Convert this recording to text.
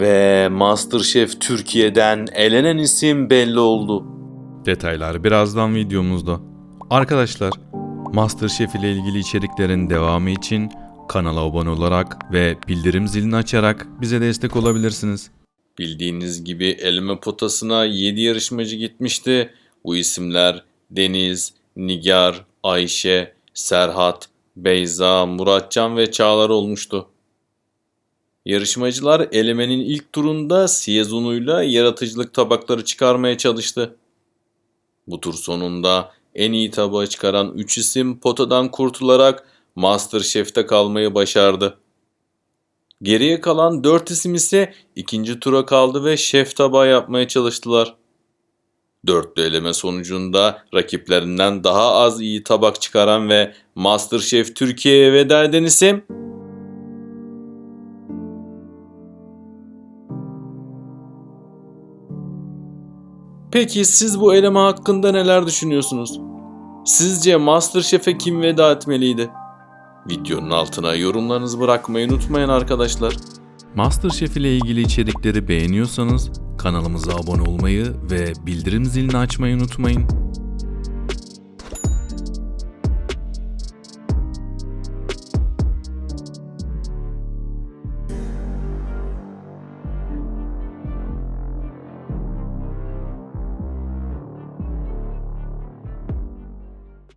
Ve Masterchef Türkiye'den elenen isim belli oldu. Detaylar birazdan videomuzda. Arkadaşlar, MasterChef ile ilgili içeriklerin devamı için kanala abone olarak ve bildirim zilini açarak bize destek olabilirsiniz. Bildiğiniz gibi eleme potasına 7 yarışmacı gitmişti. Bu isimler Deniz, Nigar, Ayşe, Serhat, Beyza, Muratcan ve Çağlar olmuştu. Yarışmacılar elemenin ilk turunda siyez unuyla yaratıcılık tabakları çıkarmaya çalıştı. Bu tur sonunda en iyi tabağı çıkaran 3 isim potadan kurtularak Masterchef'te kalmayı başardı. Geriye kalan 4 isim ise ikinci tura kaldı ve şef tabağı yapmaya çalıştılar. Dörtlü eleme sonucunda rakiplerinden daha az iyi tabak çıkaran ve Masterchef Türkiye'ye veda eden isim Peki siz bu eleme hakkında neler düşünüyorsunuz? Sizce Masterchef'e kim veda etmeliydi? Videonun altına yorumlarınızı bırakmayı unutmayın arkadaşlar. MasterChef ile ilgili içerikleri beğeniyorsanız kanalımıza abone olmayı ve bildirim zilini açmayı unutmayın.